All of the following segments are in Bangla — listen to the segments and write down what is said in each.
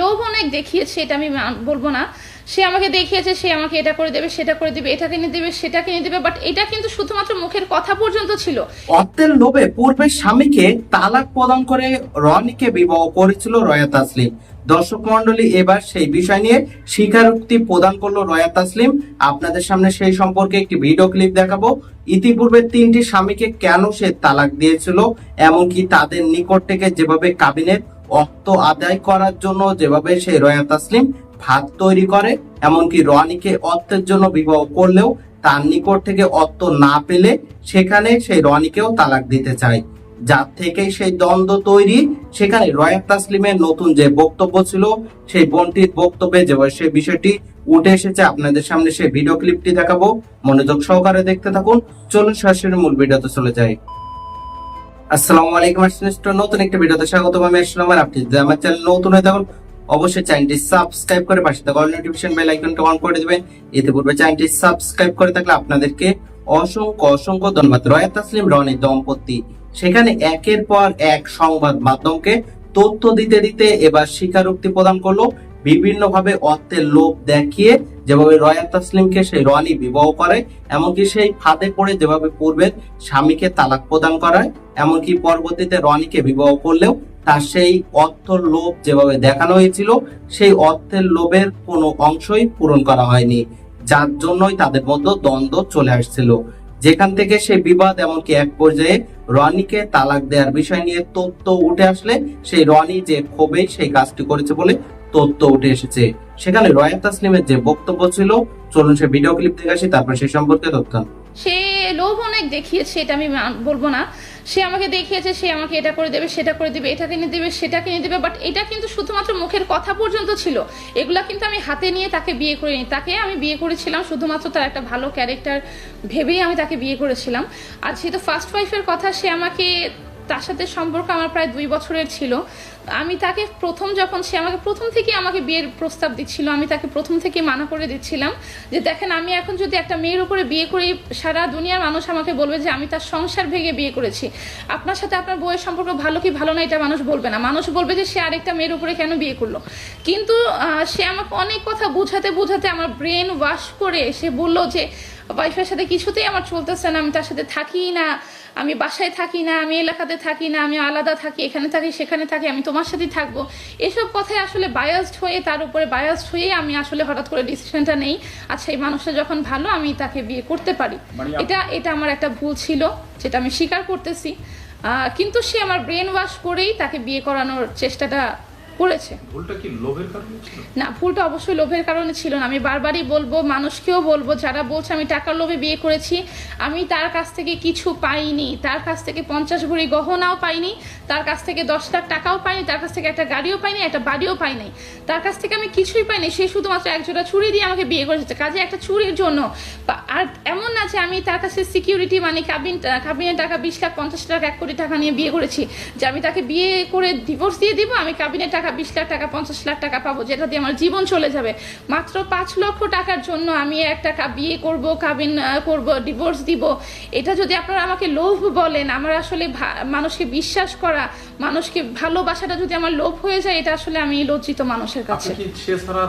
লোভ অনেক দেখিয়েছে, এটা আমি বলব না। সে আমাকে দেখিয়েছে, সে আমাকে এটা করে দেবে, সেটা করে দেবে, এটা কিনে দেবে, সেটা কিনে দেবে বাট এটা কিন্তু শুধুমাত্র মুখের কথা পর্যন্ত ছিল। অর্থের লোভে পূর্বের স্বামীকে তালাক প্রদান করে রনিকে বিবাহ করেছিল রয়া তাসলিম। দর্শক মন্ডলী এবার সেই বিষয় নিয়ে স্বীকারোক্তি প্রদান করল রয়া তাসলিম। আপনাদের সামনে সেই সম্পর্কে একটি ভিডিও ক্লিপ দেখাবো। ইতিপূর্বে তিনটি স্বামীকে কেন সে তালাক দিয়েছিল, এমনকি তাদের নিকট থেকে যেভাবে কাবিনের অর্থ আদায় করার জন্য যেভাবে সেই রয়া তাসলিম ভাত তৈরি করে, এমনকি রনিকে অর্থের জন্য বিবাহ করলেও তার নিকট থেকে অর্থ না পেলে সেখানে সেই রনিকেও তালাক দিতে চায়। যার থেকে সেই দ্বন্দ্ব তৈরি, সেখানে রয়া তাসলিমের নতুন যে বক্তব্য ছিল, সেই বন্টির বক্তব্যে যে সেই বিষয়টি উঠে এসেছে, আপনাদের সামনে সেই ভিডিও ক্লিপটি দেখাবো। মনোযোগ সহকারে দেখতে থাকুন। চলুন সরাসরি মূল ভিডিওতে চলে যাই। আসসালামু আলাইকুম নতুন একটা ভিডিওতে স্বাগত আমি আসলাম আপনি যদি আমার চ্যানেল নতুন অবশ্যই চ্যানেলটি সাবস্ক্রাইব করে পাশে থাকা নোটিফিকেশন বেল আইকনটা অন করে দিবেন। এতে পূর্বে চ্যানেলটি সাবস্ক্রাইব করে থাকলে আপনাদেরকে অসংখ্য অসংখ্য ধন্যবাদ। রয়া তাসলিম রনি দম্পতি, সেখানে একের পর এক সংবাদ মাধ্যমকে তথ্য দিতে দিতে এবার স্বীকারোক্তি প্রদান করল। বিভিন্ন ভাবে অর্থের লোভ দেখিয়ে যেভাবে রয়া তাসলিমকে সেই রনি বিবাহ করে, এমনকি সেই ফাঁদে পড়ে যেভাবে পূর্বের স্বামীকে তালাক প্রদান করায়, এমনকি পরবর্তীতে রনিকে বিবাহ করলেও তার সেই অর্থ লোভ যেভাবে দেখানো হয়েছিল, সেই অর্থের লোভের কোনো অংশই পূরণ করা হয়নি। যার জন্যই তাদের মধ্যে দ্বন্দ্ব চলে আসছিল। যেখান থেকে সেই বিবাদ এমনকি এক পর্যায়ে রনিকে তালাক দেওয়ার বিষয় নিয়ে তথ্য উঠে আসলে সেই রনি যে ক্ষোভে সেই কাজটি করেছে বলে তথ্য উঠে এসেছে। সেখানে রয়া তাসলিমের যে বক্তব্য ছিল, চলুন সে ভিডিও ক্লিপ দেখে আসি, তারপর সেই সম্পর্কে তথ্য। সে লোভ অনেক দেখিয়েছে, এটা আমি বলব না। সে আমাকে দেখিয়েছে, সে আমাকে এটা করে দেবে, সেটা করে দেবে, এটা কিনে দেবে, সেটা কিনে দেবে বাট এটা কিন্তু শুধুমাত্র মুখের কথা পর্যন্ত ছিল। এগুলা কিন্তু আমি হাতে নিয়ে তাকে বিয়ে করিনি। তাকে আমি বিয়ে করেছিলাম শুধুমাত্র তার একটা ভালো ক্যারেক্টার ভেবেই আমি তাকে বিয়ে করেছিলাম। আর যেহেতু ফার্স্ট ওয়াইফের কথা, সে আমাকে তার সাথে সম্পর্ক আমার প্রায় দুই বছরের ছিল। আমি তাকে প্রথম যখন সে আমাকে প্রথম থেকে আমাকে বিয়ের প্রস্তাব দিচ্ছিল, আমি তাকে প্রথম থেকে মানা করে দিচ্ছিলাম যে, দেখেন, আমি এখন যদি একটা মেয়ের উপরে বিয়ে করি, সারা দুনিয়ার মানুষ আমাকে বলবে যে, আমি তার সংসার ভেঙে বিয়ে করেছি। আপনার সাথে আপনার বইয়ের সম্পর্ক ভালো কি ভালো না, এটা মানুষ বলবে না। মানুষ বলবে যে, সে আরেকটা মেয়ের উপরে কেন বিয়ে করল? কিন্তু সে আমাকে অনেক কথা বোঝাতে বোঝাতে আমার ব্রেন ওয়াশ করে সে বলল যে ওয়াইফের সাথে কিছুতেই আমার চলতেছে না আমি তার সাথে থাকি না আমি বাসায় থাকি না আমি এলাকাতে থাকি না আমি আলাদা থাকি এখানে থাকি সেখানে থাকি আমি তোমার সাথেই থাকব। এসব কথায় আসলে বায়াসড হয়ে তার উপরে বায়াসড হয়ে আমি আসলে হঠাৎ করে ডিসিশনটা নেই। আচ্ছা এই মানুষটা যখন ভালো আমি তাকে বিয়ে করতে পারি। মানে এটা এটা আমার একটা ভুল ছিল যেটা আমি স্বীকার করতেছি। কিন্তু সে আমার ব্রেন ওয়াশ করেই তাকে বিয়ে করানোর চেষ্টাটা করেছে। ভুলটা কি লোভের কারণে ছিল? না ভুলটা অবশ্যই লোভের কারণে ছিল না। আমি বারবারই বলব মানুষকেও বলব যারা বলছে আমি টাকার লোভে বিয়ে করেছি আমি তার কাছ থেকে কিছু পাইনি। তার কাছ থেকে পঞ্চাশ ভরি গহনাও পাইনি তার কাছ থেকে দশ লাখ টাকাও পাইনি তার কাছ থেকে একটা গাড়িও পাইনি একটা বাড়িও পাইনি। তার কাছ থেকে আমি কিছুই পাইনি সে শুধুমাত্র একজোড়া চুরি দিয়ে আমাকে বিয়ে করেছে। কাজে একটা চুরির জন্য। আর এমন না যে আমি তার কাছে সিকিউরিটি মানে কাবিন কাবিনের টাকা বিশ লাখ পঞ্চাশ লাখ এক কোটি টাকা নিয়ে বিয়ে করেছি যে আমি তাকে বিয়ে করে ডিভোর্স দিয়ে দিব আমি কাবিনের টাকা বিশ লাখ টাকা পঞ্চাশ লাখ টাকা পাবো যেটা দিয়ে আমার জীবন চলে যাবে। মাত্র পাঁচ লক্ষ টাকার জন্য আমি একটা কা- বিয়ে করব কাবিন করব ডিভোর্স দিব। এটা যদি আপনারা আমাকে লোভ বলেন আমার আসলে মানুষকে বিশ্বাস করা মানুষকে ভালোবাসাটা যদি আমার লোভ হয়ে যায় এটা আসলে আমি লজ্জিত মানুষের কাছে।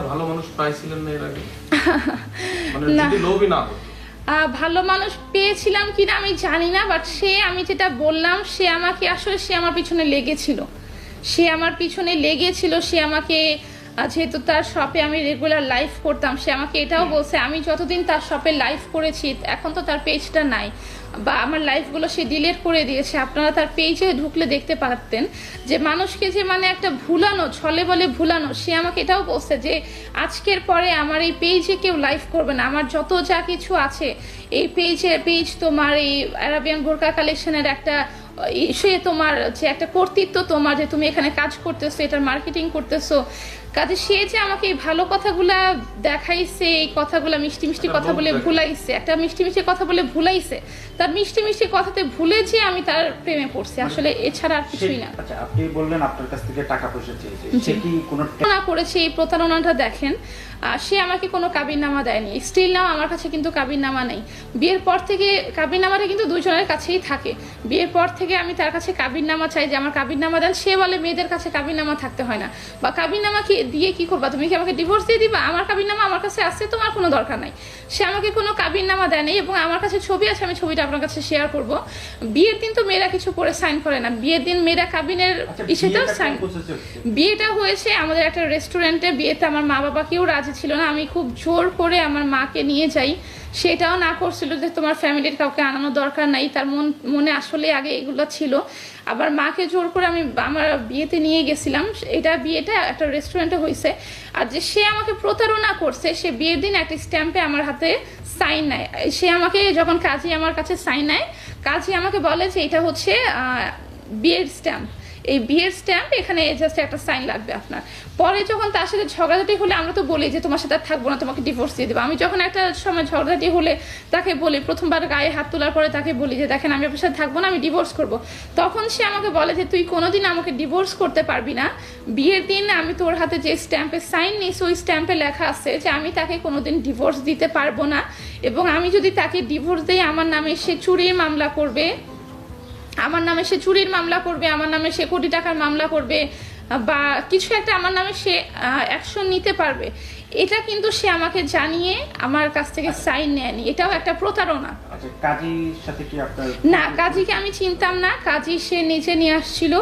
ভালো মানুষ পাইছিলেন না এর আগে? মানে না। লোভই না ভালো মানুষ পেয়েছিলাম কিনা আমি জানি না বাট সে আমি যেটা বললাম সে আমাকে আসলে সে আমার পিছনে লেগেছিল। সে আমার পিছনে লেগেছিল সে আমাকে যেহেতু তার শপে আমি রেগুলার লাইভ করতাম সে আমাকে এটাও বলছে আমি যতদিন তার শপে লাইভ করেছি এখন তো তার পেজটা নাই। বা আমার লাইফগুলো সে ডিলেট করে দিয়েছে আপনারা তার পেজে ঢুকলে দেখতে পারতেন যে মানুষকে যে মানে একটা ভুলানো ছলে বলে ভুলানো সে আমাকে এটাও বলছে যে আজকের পরে আমার এই পেজে কেউ লাইভ করবে না আমার যত যা কিছু আছে এই পেজে পেজ তোমার এই অ্যারাবিয়ান বোরকা কালেকশনের একটা সে তোমার হচ্ছে একটা কর্তৃত্ব তোমার যে তুমি এখানে কাজ করতেছো এটার মার্কেটিং করতেছো কাজে সে যে আমাকে এই ভালো কথাগুলা দেখাইছে এই কথাগুলা মিষ্টি মিষ্টি কথা বলে ভুলাইছে একটা মিষ্টি মিষ্টি কথা বলে ভুলাইছে তার মিষ্টি মিষ্টি কথাতে ভুলে যে আমি তার প্রেমে পড়ছি আসলে এছাড়া আর কিছুই না। আচ্ছা আপনি বললেন আপনার কাছ থেকে টাকা পয়সা চেয়েছে। সে কি কোনো প্রতারণা করেছে এই প্রতারণাটা দেখেন সে আমাকে কোনো কাবিননামা দেয়নি। স্টিল নাও আমার কাছে কিন্তু কাবিননামা নেই। বিয়ের পর থেকে কাবিননামাটা কিন্তু দুজনের কাছেই থাকে। বিয়ের পর থেকে আমি তার কাছে কাবিননামা চাই যে আমার কাবিননামা দেন সে বলে মেয়েদের কাছে কাবিননামা থাকতে হয় না। বা কাবিননামা কি দিয়ে কি করবা? তুমি কি আমাকে ডিভোর্স দিয়ে দিবা? আমার কাবিন নামা আমার কাছে আছে তোমার কোনো দরকার নাই। সে আমাকে কোনো কাবিন নামা দেয়নি এবং আমার কাছে ছবি আছে আমি ছবিটা আপনার কাছে শেয়ার করব। বিয়ের দিন তো মেয়েরা কিছু করে সাইন করে না। বিয়ের দিন মেয়েরা কাবিনের আচ্ছা ইসেতেও সাইন বিয়েটা হয়েছে আমাদের একটা রেস্টুরেন্টে বিয়েতে আমার মা বাবা কেউ রাজি ছিল না। আমি খুব জোর করে আমার মাকে নিয়ে যাই। সেটাও না করছিল যে তোমার ফ্যামিলির কাউকে আনানো দরকার নাই। তার মন মনে আসলে আগে এগুলো ছিল। আবার মাকে জোর করে আমি আমার বিয়েতে নিয়ে গেছিলাম। এটা বিয়েটা একটা রেস্টুরেন্টে হয়েছে আর যে সে আমাকে প্রতারণা করছে, সে বিয়ের দিন একটা স্ট্যাম্পে আমার হাতে সাইন নেয়। সে আমাকে যখন কাজী আমার কাছে সাইন নেয়, কাজী আমাকে বলে যে এটা হচ্ছে বিয়ের স্ট্যাম্প এই বিয়ের স্ট্যাম্প এখানে জাস্ট একটা সাইন লাগবে আপনার। পরে যখন তার সাথে ঝগড়াঝাটি হলে আমরা তো বলি যে তোমার সাথে আর থাকব না, তোমাকে ডিভোর্স দিয়ে দেবো। আমি যখন একটা সময় ঝগড়াঝাটি হলে তাকে বলি, প্রথমবার গায়ে হাত তোলার পরে তাকে বলি যে, দেখেন, আমি আপনার সাথে থাকব না, আমি ডিভোর্স করব। তখন সে আমাকে বলে যে, তুই কোনোদিন আমাকে ডিভোর্স করতে পারবি না। বিয়ের দিন আমি তোর হাতে যে স্ট্যাম্পে সাইন নিস ওই স্ট্যাম্পে লেখা আছে যে, আমি তাকে কোনোদিন ডিভোর্স দিতে পারব না এবং আমি যদি তাকে ডিভোর্স দিই, আমার নামে সে চুরির মামলা করবে। আমার নামে সে চুরির মামলা করবে, আমার নামে সে কোটি টাকার মামলা করবে, বা কিছু একটা আমার নামে সে অ্যাকশন নিতে পারবে। এটা কিন্তু সে আমাকে জানিয়ে আমার কাছ থেকে সাইন নেয়নি। এটাও একটা প্রতারণা। কাজীর সাথে কি আপনার না কাজীকে আমি চিনতাম না। কাজী সে নিচে নিয়ে আসছিল।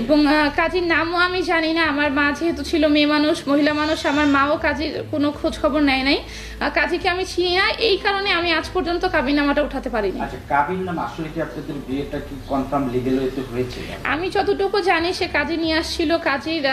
এবং কাজীর নামও আমি জানি না। আমার মা যেহেতু ছিল মেয়ে মানুষ মহিলা মানুষ আমার মাও কাজীর কোনো খোঁজ খবর নেয় নাই। কাজীকে আমি চিনি না। এই কারণে আমি আজ পর্যন্ত কাবিনামাটা উঠাতে পারিনি। আচ্ছা কাবির আসলে কি আপনাদের বিয়েটা কি কনফার্ম লিগেল হইতে হয়েছে? আমি যতটুকু জানি সে কাজে নিয়ে আসছিল। কাজীর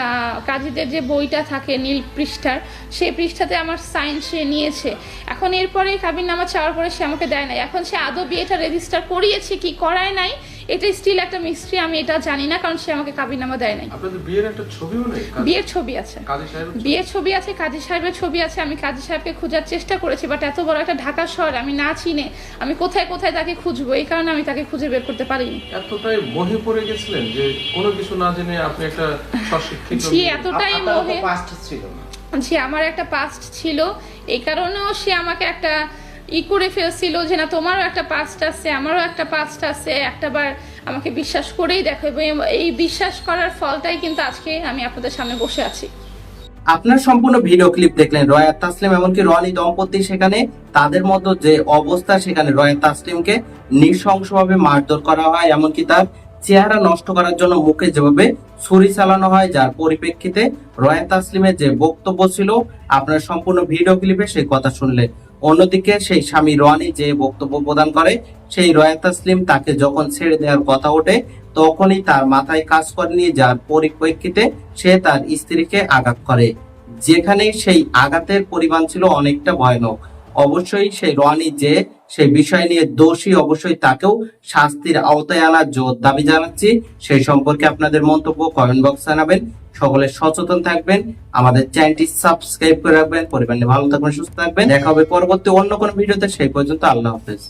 কাজীদের যে বইটা থাকে নীল পৃষ্ঠার সেই পৃষ্ঠাতে আমার সাইন সে নিয়েছে। এখন এরপরে কাবিন নামা চাওয়ার পরে সে আমাকে দেয় নাই। এখন সে আদৌ বিয়েটা রেজিস্টার করিয়েছে কি করায় নাই? এটা স্টিল একটা মিস্ট্রি আমি এটা জানি না কারণ সে আমাকে কাবিন নামা দেয় নাই। আপনাদের বিয়ের একটা ছবিও নেই? বিয়ের ছবি আছে। বিয়ের ছবি আছে কাজী সাহেবের ছবি আছে আমি কাজী সাহেবকে খোঁজার চেষ্টা করেছি বাট এত বড় একটা ঢাকা শহর আমি না চিনে। আমি কোথায় কোথায় তাকে খুঁজবো? এই কারণে আমি তাকে খুঁজে বের করতে পারিনি। এতটাই মোহে পড়ে গেছিলেন যে কোনো কিছু না জেনে আপনি একটা স্বশিক্ষিত জি। এতটাই মোহে পাস্ট ছিল না। যে আমার একটা পাস্ট ছিল। এই কারণেও সে আমাকে একটা ই করে ফেলছিল যে না, তোমারও একটা পাস্ট আছে, আমারও একটা পাস্ট আছে, একটাবার আমাকে বিশ্বাস করেই দেখো। এবং এই বিশ্বাস করার ফলটাই কিন্তু আজকে আমি আপনাদের সামনে বসে আছি। আপনার সম্পূর্ণ ভিডিও ক্লিপ দেখলেন রয়াত তাসলিম, এমনকি রনি দম্পতি সেখানে, তাদের মতো যে অবস্থা, সেখানে রয়াত তাসলিমকে নৃশংসভাবে মারধর করা হয়, এমনকি তার চেহারা নষ্ট করার জন্য মুখে যেভাবে ছুরি চালানো হয়, যার পরিপ্রেক্ষিতে রয়াত তাসলিমের যে বক্তব্য ছিল, আপনার সম্পূর্ণ ভিডিও ক্লিপে সেই কথা শুনলেন। অন্যদিকে সেই স্বামী রনি যে বক্তব্য প্রদান করে, সেই রয়া তাসলিম তাকে যখন ছেড়ে দেওয়ার কথা ওঠে, তখনই তার মাথায় কাজ করে নিয়ে যার পরিপ্রেক্ষিতে সে তার স্ত্রীকে আঘাত করে। যেখানে সেই আঘাতের পরিমাণ ছিল অনেকটা ভয়ানক। অবশ্যই সেই রনি যে সেই বিষয় নিয়ে দোষী, অবশ্যই তাকেও শাস্তির আওতায় আনার জোর দাবি জানাচ্ছি। সেই সম্পর্কে আপনাদের মন্তব্য কমেন্ট বক্স জানাবেন। সকলে সচেতন থাকবেন। আমাদের চ্যানেলটি সাবস্ক্রাইব করে রাখবেন। পরিবার নিয়ে ভালো থাকবেন, সুস্থ থাকবেন। দেখা হবে পরবর্তী অন্য কোনো ভিডিওতে। সেই পর্যন্ত আল্লাহ হাফেজ।